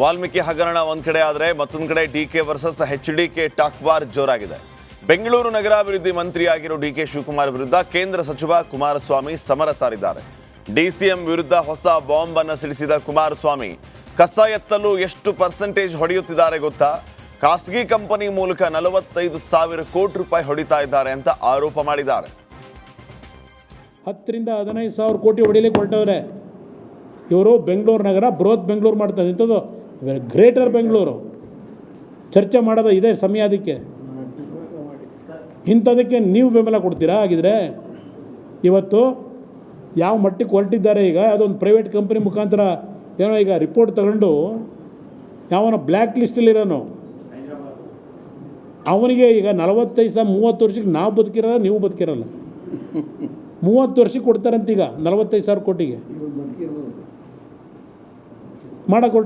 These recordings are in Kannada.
ವಾಲ್ಮೀಕಿ ಹಗರಣ ಒಂದ್ ಕಡೆ ಆದರೆ ಮತ್ತೊಂದು ಕಡೆ D K versus H D K talk bar ಜೋರಾಗಿದೆ. Bengaluru ನಗರಾಭಿವೃದ್ಧಿ ಮಂತ್ರಿಯಾಗಿರೋ ಡಿ ಕೆ ಶಿವಕುಮಾರ್ ವಿರುದ್ಧ ಕೇಂದ್ರ ಸಚಿವ ಕುಮಾರಸ್ವಾಮಿ ಸಮರ ಸಾರಿದ್ದಾರೆ. ಡಿಸಿಎಂ ವಿರುದ್ಧ ಹೊಸ ಬಾಂಬ್ ಅನ್ನು ಸಿಡಿಸಿದ ಕುಮಾರಸ್ವಾಮಿ, ಕಸ ಎತ್ತಲು ಎಷ್ಟು ಪರ್ಸೆಂಟೇಜ್ ಹೊಡೆಯುತ್ತಿದ್ದಾರೆ ಗೊತ್ತಾ? ಖಾಸಗಿ ಕಂಪನಿ ಮೂಲಕ ನಲವತ್ತೈದು ಸಾವಿರ ಕೋಟಿ ರೂಪಾಯಿ ಹೊಡಿತಾ ಇದ್ದಾರೆ ಅಂತ ಆರೋಪ ಮಾಡಿದ್ದಾರೆ. ಹತ್ತರಿಂದ ಹದಿನೈದು ಸಾವಿರ ಕೋಟಿ ಹೊಡಿಲಿಕ್ಕೆ ಹೊರಟವ್ರೆ. ಇವರು ಬೆಂಗಳೂರು ನಗರ, ಬೃಹತ್ ಬೆಂಗಳೂರು ಮಾಡ್ತಾರೆ. ಇಂಥದ್ದು ಗ್ರೇಟರ್ ಬೆಂಗಳೂರು ಚರ್ಚೆ ಮಾಡೋದು ಇದೆ ಸಮಯ ಅದಕ್ಕೆ. ಇಂಥದಕ್ಕೆ ನೀವು ಬೆಂಬಲ ಕೊಡ್ತೀರಾ? ಹಾಗಿದ್ರೆ ಇವತ್ತು ಯಾವ ಮಟ್ಟಕ್ಕೆ ಹೊರಟಿದ್ದಾರೆ ಈಗ? ಅದೊಂದು ಪ್ರೈವೇಟ್ ಕಂಪ್ನಿ ಮುಖಾಂತರ ಏನೋ ಈಗ ರಿಪೋರ್ಟ್ ತಗೊಂಡು ಯಾವನ ಬ್ಲ್ಯಾಕ್ ಲಿಸ್ಟಲ್ಲಿರೋನು ಅವನಿಗೆ ಈಗ ನಲವತ್ತೈದು ಸಾವಿರ ಮೂವತ್ತು ವರ್ಷಕ್ಕೆ ನಾವು ಬದುಕಿರಲ್ಲ ನೀವು ಬದುಕಿರಲ್ಲ. ಮೂವತ್ತು ವರ್ಷಕ್ಕೆ ಕೊಡ್ತಾರಂತೀಗ ನಲವತ್ತೈದು ಸಾವಿರ ಕೋಟಿಗೆ. ಮಾಡಕ್ಕೆ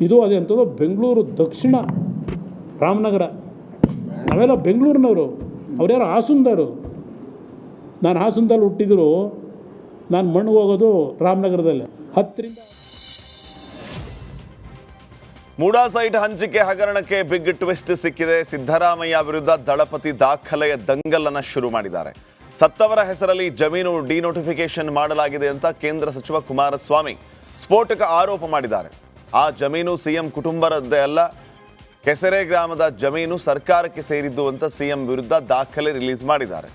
ಇದು ಅದೆಂಥದ್ದು ಬೆಂಗಳೂರು ದಕ್ಷಿಣ ರಾಮನಗರ. ನಾವೆಲ್ಲ ಬೆಂಗಳೂರಿನವರು. ಅವ್ರ್ಯಾರು ಹಾಸುಂದರು ನಾನು ಹಾಸನದಲ್ಲಿ ಹುಟ್ಟಿದ್ರು. ನಾನು ಮಣ್ಣು ಹೋಗೋದು ರಾಮನಗರದಲ್ಲಿ. ಹತ್ತರಿಂದ ಮೂಡಾ ಸೈಟ್ ಹಂಚಿಕೆ ಹಗರಣಕ್ಕೆ ಬಿಗ್ ಟ್ವಿಸ್ಟ್ ಸಿಕ್ಕಿದೆ. ಸಿದ್ದರಾಮಯ್ಯ ವಿರುದ್ಧ ದಳಪತಿ ದಾಖಲೆಯ ದಂಗಲನ್ನು ಶುರು ಮಾಡಿದ್ದಾರೆ. ಸತ್ತವರ ಹೆಸರಲ್ಲಿ ಜಮೀನು ಡಿನೋಟಿಫಿಕೇಶನ್ ಮಾಡಲಾಗಿದೆ ಅಂತ ಕೇಂದ್ರ ಸಚಿವ ಕುಮಾರಸ್ವಾಮಿ ಸ್ಫೋಟಕ ಆರೋಪ ಮಾಡಿದ್ದಾರೆ. ಆ ಜಮೀನು ಸಿಎಂ ಕುಟುಂಬರದ್ದೇ ಅಲ್ಲ, ಕೆಸರೆ ಗ್ರಾಮದ ಜಮೀನು ಸರ್ಕಾರಕ್ಕೆ ಸೇರಿದ್ದು ಅಂತ ಸಿಎಂ ವಿರುದ್ಧ ದಾಖಲೆ ರಿಲೀಸ್ ಮಾಡಿದ್ದಾರೆ.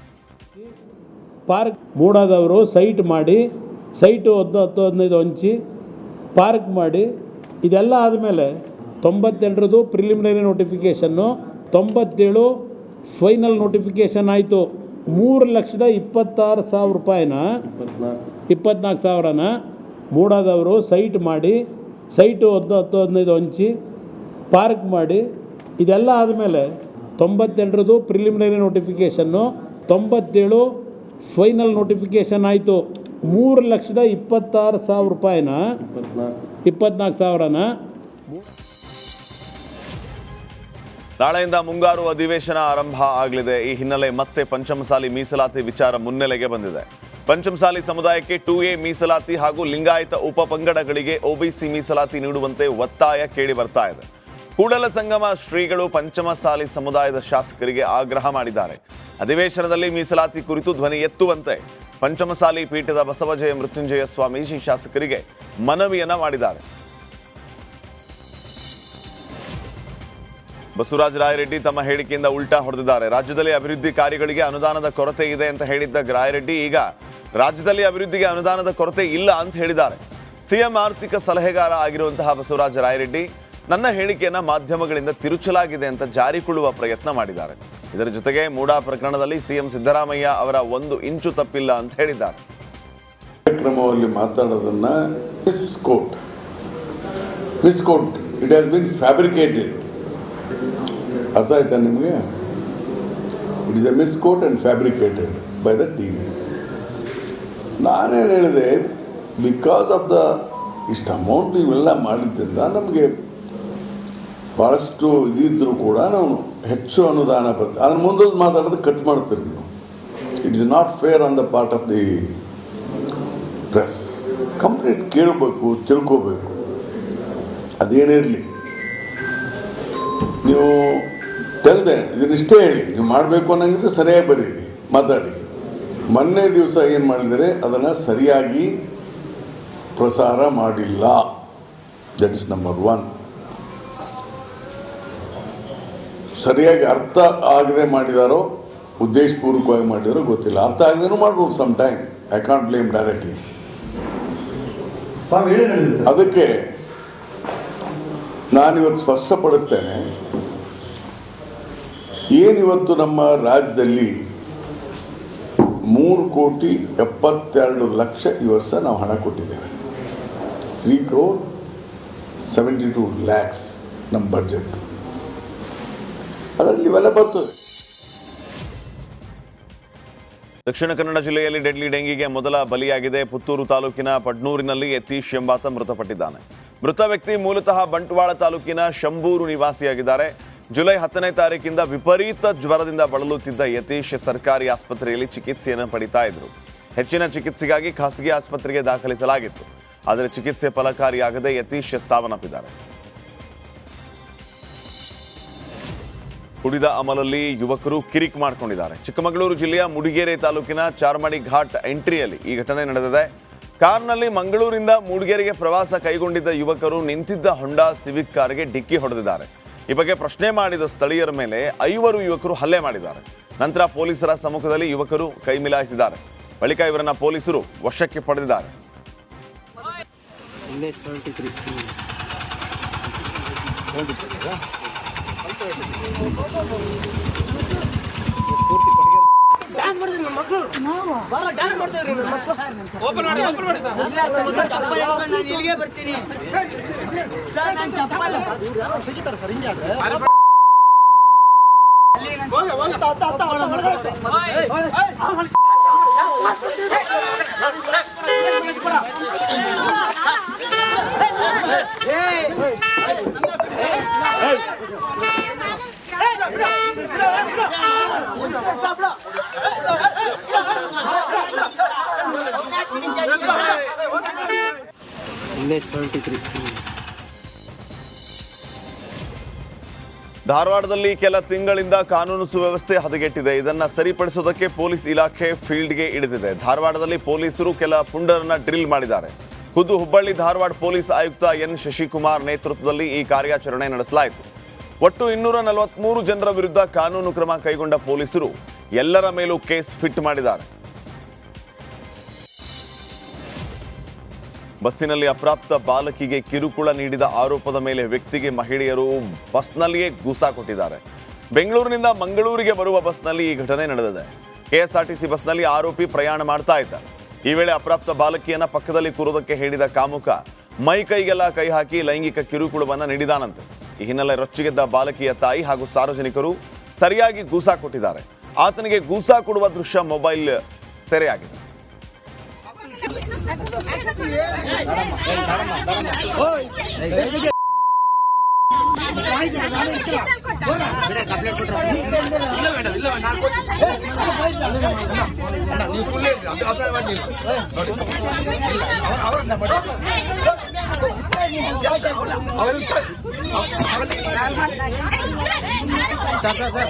ಪಾರ್ಕ್ ಮೂಡಾದವರು ಸೈಟ್ ಮಾಡಿ, ಸೈಟು ಹತ್ತು ಹತ್ತು, ಹದಿನೈದು ಹಂಚಿ ಪಾರ್ಕ್ ಮಾಡಿ, ಇದೆಲ್ಲ ಆದಮೇಲೆ ತೊಂಬತ್ತೆರಡರದು ಪ್ರಿಲಿಮಿನರಿ ನೋಟಿಫಿಕೇಷನ್ನು ತೊಂಬತ್ತೇಳು ಫೈನಲ್ ನೋಟಿಫಿಕೇಷನ್ ಆಯಿತು. ಮೂರು ಲಕ್ಷದ ಇಪ್ಪತ್ತಾರು ಸಾವಿರ ರೂಪಾಯಿನ, ಇಪ್ಪತ್ನಾಲ್ಕು ಸಾವಿರನ ಮೂಡಾದವರು ಸೈಟ್ ಮಾಡಿ ಸೈಟು ಹತ್ತು ಹತ್ತು, ಹದಿನೈದು ಹಂಚಿ ಪಾರ್ಕ್ ಮಾಡಿ, ಇದೆಲ್ಲ ಆದಮೇಲೆ ತೊಂಬತ್ತೆರಡರದು ಪ್ರಿಲಿಮಿನರಿ ನೋಟಿಫಿಕೇಷನ್ನು ತೊಂಬತ್ತೇಳು ಫೈನಲ್ ನೋಟಿಫಿಕೇಷನ್ ಆಯಿತು. ಮೂರು ಲಕ್ಷದ ಇಪ್ಪತ್ತಾರು ಸಾವಿರ ರೂಪಾಯಿನ ಇಪ್ಪತ್ನಾಲ್ಕು ಸಾವಿರನ ನಾಳೆಯಿಂದ ಮುಂಗಾರು ಅಧಿವೇಶನ ಆರಂಭ ಆಗಲಿದೆ. ಈ ಹಿನ್ನೆಲೆ ಮತ್ತೆ ಪಂಚಮಸಾಲಿ ಮೀಸಲಾತಿ ವಿಚಾರ ಮುನ್ನೆಲೆಗೆ ಬಂದಿದೆ. ಪಂಚಮಸಾಲಿ ಸಮುದಾಯಕ್ಕೆ ಟೂ ಎ ಮೀಸಲಾತಿ ಹಾಗೂ ಲಿಂಗಾಯತ ಉಪಪಂಗಡಗಳಿಗೆ ಒಬಿಸಿ ಮೀಸಲಾತಿ ನೀಡುವಂತೆ ಒತ್ತಾಯ ಕೇಳಿ ಬರ್ತಾ ಇದೆ. ಕೂಡಲ ಸಂಗಮ ಶ್ರೀಗಳು ಪಂಚಮಸಾಲಿ ಸಮುದಾಯದ ಶಾಸಕರಿಗೆ ಆಗ್ರಹ ಮಾಡಿದ್ದಾರೆ. ಅಧಿವೇಶನದಲ್ಲಿ ಮೀಸಲಾತಿ ಕುರಿತು ಧ್ವನಿ ಎತ್ತುವಂತೆ ಪಂಚಮಸಾಲಿ ಪೀಠದ ಬಸವಜಯ ಮೃತ್ಯುಂಜಯ ಸ್ವಾಮೀಜಿ ಶಾಸಕರಿಗೆ ಮನವಿಯನ್ನ ಮಾಡಿದ್ದಾರೆ. ಬಸವರಾಜ ರಾಯರೆಡ್ಡಿ ತಮ್ಮ ಹೇಳಿಕೆಯಿಂದ ಉಲ್ಟಾ ಹೊಡೆದಿದ್ದಾರೆ. ರಾಜ್ಯದಲ್ಲಿ ಅಭಿವೃದ್ಧಿ ಕಾರ್ಯಗಳಿಗೆ ಅನುದಾನದ ಕೊರತೆ ಇದೆ ಅಂತ ಹೇಳಿದ್ದ ರಾಯರೆಡ್ಡಿ ಈಗ ರಾಜ್ಯದಲ್ಲಿ ಅಭಿವೃದ್ಧಿಗೆ ಅನುದಾನದ ಕೊರತೆ ಇಲ್ಲ ಅಂತ ಹೇಳಿದ್ದಾರೆ. ಸಿಎಂ ಆರ್ಥಿಕ ಸಲಹೆಗಾರ ಆಗಿರುವಂತಹ ಬಸವರಾಜ ರಾಯರೆಡ್ಡಿ ನನ್ನ ಹೇಳಿಕೆಯನ್ನು ಮಾಧ್ಯಮಗಳಿಂದ ತಿರುಚಲಾಗಿದೆ ಅಂತ ಜಾರಿಕೊಳ್ಳುವ ಪ್ರಯತ್ನ ಮಾಡಿದ್ದಾರೆ. ಇದರ ಜೊತೆಗೆ ಮೂಡಾ ಪ್ರಕರಣದಲ್ಲಿ ಸಿಎಂ ಸಿದ್ದರಾಮಯ್ಯ ಅವರ ಒಂದು ಇಂಚು ತಪ್ಪಿಲ್ಲ ಅಂತ ಹೇಳಿದ್ದಾರೆ. ಕಾರ್ಯಕ್ರಮದಲ್ಲಿ ಮಾತಾಡೋದನ್ನ misquote it has been fabricated ಅರ್ಥ ಆಯ್ತಾ ನಿಮಗೆ? It is a misquote and fabricated by the T V ನಾನೇನು ಹೇಳಿದೆ ಬಿಕಾಸ್ ಆಫ್ ದ ಇಷ್ಟು ಅಮೌಂಟ್ ಇವೆಲ್ಲ ಮಾಡಿದ್ದರಿಂದ ನಮಗೆ ಭಾಳಷ್ಟು ಇದಿದ್ದರೂ ಕೂಡ ನಾವು ಹೆಚ್ಚು ಅನುದಾನ ಬರ್ತದೆ. ಅದನ್ನು ಮುಂದೊಂದು ಮಾತಾಡೋದು ಕಟ್ ಮಾಡ್ತೀರಿ ನೀವು. It is not fair on the part of the press complete ಕೇಳಬೇಕು, ತಿಳ್ಕೋಬೇಕು. ಅದೇನಿರಲಿ. ನೀವು ತೆಗೆದೆ ಇದನ್ನಿಷ್ಟೇ ಹೇಳಿ. ನೀವು ಮಾಡಬೇಕು ಅನ್ನೋಂಗಿದ್ರೆ ಸರಿಯಾಗಿ ಬರೀರಿ ಮಾತಾಡಿ. ಮೊನ್ನೆ ದಿವಸ ಏನು ಮಾಡಿದರೆ ಅದನ್ನು ಸರಿಯಾಗಿ ಪ್ರಸಾರ ಮಾಡಿಲ್ಲ. ದಟ್ ಇಸ್ ನಂಬರ್ ಒನ್ ಸರಿಯಾಗಿ ಅರ್ಥ ಆಗದೆ ಮಾಡಿದಾರೋ ಉದ್ದೇಶಪೂರ್ವಕವಾಗಿ ಮಾಡಿದಾರೋ ಗೊತ್ತಿಲ್ಲ. ಅರ್ಥ ಆಗದೇನು ಮಾಡ್ಬೋದು some time I can't blame directly ಅದಕ್ಕೆ ನಾನಿವತ್ತು ಸ್ಪಷ್ಟಪಡಿಸ್ತೇನೆ. ಏನಿವತ್ತು ನಮ್ಮ ರಾಜ್ಯದಲ್ಲಿ ಮೂರು ಕೋಟಿ ಎಪ್ಪತ್ತೆರಡು ಲಕ್ಷ ಈ ವರ್ಷ ನಾವು ಹಣ ಕೊಟ್ಟಿದ್ದೇವೆ. Three crore seventy two lakhs ನಮ್ಮ ಬಜೆಟ್ ಅದರಲ್ಲಿ ಇವೆಲ್ಲ ಬರ್ತದೆ. ದಕ್ಷಿಣ ಕನ್ನಡ ಜಿಲ್ಲೆಯಲ್ಲಿ ಡೆಡ್ಲಿ ಡೆಂಗಿಗೆ ಮೊದಲ ಬಲಿಯಾಗಿದೆ. ಪುತ್ತೂರು ತಾಲೂಕಿನ ಪಡ್ನೂರಿನಲ್ಲಿ ಯತೀಶ್ ಎಂಬಾತ ಮೃತಪಟ್ಟಿದ್ದಾನೆ. ಮೃತ ವ್ಯಕ್ತಿ ಮೂಲತಃ ಬಂಟ್ವಾಳ ತಾಲೂಕಿನ ಶಂಬೂರು ನಿವಾಸಿಯಾಗಿದ್ದಾರೆ. ಜುಲೈ ಹತ್ತನೇ ತಾರೀಕಿಂದ ವಿಪರೀತ ಜ್ವರದಿಂದ ಬಳಲುತ್ತಿದ್ದ ಯತೀಶ್ ಸರ್ಕಾರಿ ಆಸ್ಪತ್ರೆಯಲ್ಲಿ ಚಿಕಿತ್ಸೆಯನ್ನು ಪಡಿತಾ ಇದ್ರು. ಹೆಚ್ಚಿನ ಚಿಕಿತ್ಸೆಗಾಗಿ ಖಾಸಗಿ ಆಸ್ಪತ್ರೆಗೆ ದಾಖಲಿಸಲಾಗಿತ್ತು. ಆದರೆ ಚಿಕಿತ್ಸೆ ಫಲಕಾರಿಯಾಗದೆ ಯತೀಶ್ ಸಾವನ್ನಪ್ಪಿದ್ದಾರೆ. ಕುಡಿದ ಅಮಲಲ್ಲಿ ಯುವಕರು ಕಿರಿಕ್ ಮಾಡಿಕೊಂಡಿದ್ದಾರೆ. ಚಿಕ್ಕಮಗಳೂರು ಜಿಲ್ಲೆಯ ಮುಡಿಗೆರೆ ತಾಲೂಕಿನ ಚಾರ್ಮಾಡಿ ಘಾಟ್ ಎಂಟ್ರಿಯಲ್ಲಿ ಈ ಘಟನೆ ನಡೆದಿದೆ. ಕಾರ್ನಲ್ಲಿ ಮಂಗಳೂರಿಂದ ಮೂಡಿಗೆರೆಗೆ ಪ್ರವಾಸ ಕೈಗೊಂಡಿದ್ದ ಯುವಕರು ನಿಂತಿದ್ದ ಹೊಂಡಾ ಸಿವಿಕ್ ಕಾರಿಗೆ ಡಿಕ್ಕಿ ಹೊಡೆದಿದ್ದಾರೆ. ಈ ಬಗ್ಗೆ ಪ್ರಶ್ನೆ ಮಾಡಿದ ಸ್ಥಳೀಯರ ಮೇಲೆ ಐವರು ಯುವಕರು ಹಲ್ಲೆ ಮಾಡಿದ್ದಾರೆ. ನಂತರ ಪೊಲೀಸರ ಸಮ್ಮುಖದಲ್ಲಿ ಯುವಕರು ಕೈ ಮಿಲಾಯಿಸಿದ್ದಾರೆ. ಬಳಿಕ ಇವರನ್ನ ಪೊಲೀಸರು ವಶಕ್ಕೆ ಪಡೆದಿದ್ದಾರೆ. ಓಪನ್ ಮಾಡಿ ಓಪನ್ ಮಾಡಿ ಸರ್. ನಾನು ಇಲ್ಲಿಗೆ ಬರ್ತೀನಿ. ನಾನು ಚಪ್ಪಲ್ ಇನ್ನೇಟ್ ಸೆವೆಂಟಿ ತ್ರೀ ಧಾರವಾಡದಲ್ಲಿ ಕೆಲ ತಿಂಗಳಿಂದ ಕಾನೂನು ಸುವ್ಯವಸ್ಥೆ ಹದಗೆಟ್ಟಿದೆ. ಇದನ್ನ ಸರಿಪಡಿಸೋದಕ್ಕೆ ಪೊಲೀಸ್ ಇಲಾಖೆ ಫೀಲ್ಡ್ಗೆ ಇಳಿದಿದೆ. ಧಾರವಾಡದಲ್ಲಿ ಪೊಲೀಸರು ಕೆಲ ಪುಂಡರನ್ನ ಡ್ರಿಲ್ ಮಾಡಿದ್ದಾರೆ. ಖುದ್ದು ಹುಬ್ಬಳ್ಳಿ ಧಾರವಾಡ ಪೊಲೀಸ್ ಆಯುಕ್ತ ಎನ್. ಶಶಿಕುಮಾರ್ ನೇತೃತ್ವದಲ್ಲಿ ಈ ಕಾರ್ಯಾಚರಣೆ ನಡೆಸಲಾಯಿತು. ಒಟ್ಟು ಇನ್ನೂರ ನಲವತ್ಮೂರು ಜನರ ವಿರುದ್ಧ ಕಾನೂನು ಕ್ರಮ ಕೈಗೊಂಡ ಪೊಲೀಸರು ಎಲ್ಲರ ಮೇಲೂ ಕೇಸ್ ಫಿಟ್ ಮಾಡಿದ್ದಾರೆ. ಬಸ್ಸಿನಲ್ಲಿ ಅಪ್ರಾಪ್ತ ಬಾಲಕಿಗೆ ಕಿರುಕುಳ ನೀಡಿದ ಆರೋಪದ ಮೇಲೆ ವ್ಯಕ್ತಿಗೆ ಮಹಿಳೆಯರು ಬಸ್ನಲ್ಲಿಯೇ ಗೂಸಾ ಕೊಟ್ಟಿದ್ದಾರೆ. ಬೆಂಗಳೂರಿನಿಂದ ಮಂಗಳೂರಿಗೆ ಬರುವ ಬಸ್ನಲ್ಲಿ ಈ ಘಟನೆ ನಡೆದಿದೆ. ಕೆಎಸ್ಆರ್ಟಿಸಿ ಬಸ್ನಲ್ಲಿ ಆರೋಪಿ ಪ್ರಯಾಣ ಮಾಡ್ತಾ ಇದ್ದ ಈ ವೇಳೆ ಅಪ್ರಾಪ್ತ ಬಾಲಕಿಯನ್ನ ಪಕ್ಕದಲ್ಲಿ ಕೂರೋದಕ್ಕೆ ಹೇಳಿದ ಕಾಮುಕ, ಮೈ ಕೈಗೆಲ್ಲ ಕೈ ಹಾಕಿ ಲೈಂಗಿಕ ಕಿರುಕುಳವನ್ನ ನೀಡಿದಾನಂತೆ. ಈ ಹಿನ್ನೆಲೆ ರೊಚ್ಚಿಗೆದ್ದ ಬಾಲಕಿಯ ತಾಯಿ ಹಾಗೂ ಸಾರ್ವಜನಿಕರು ಸರಿಯಾಗಿ ಗೂಸಾ ಕೊಟ್ಟಿದ್ದಾರೆ. ಆತನಿಗೆ ಗೂಸಾ ಕೊಡುವ ದೃಶ್ಯ ಮೊಬೈಲ್ ಸೆರೆಯಾಗಿದೆ. Sir sir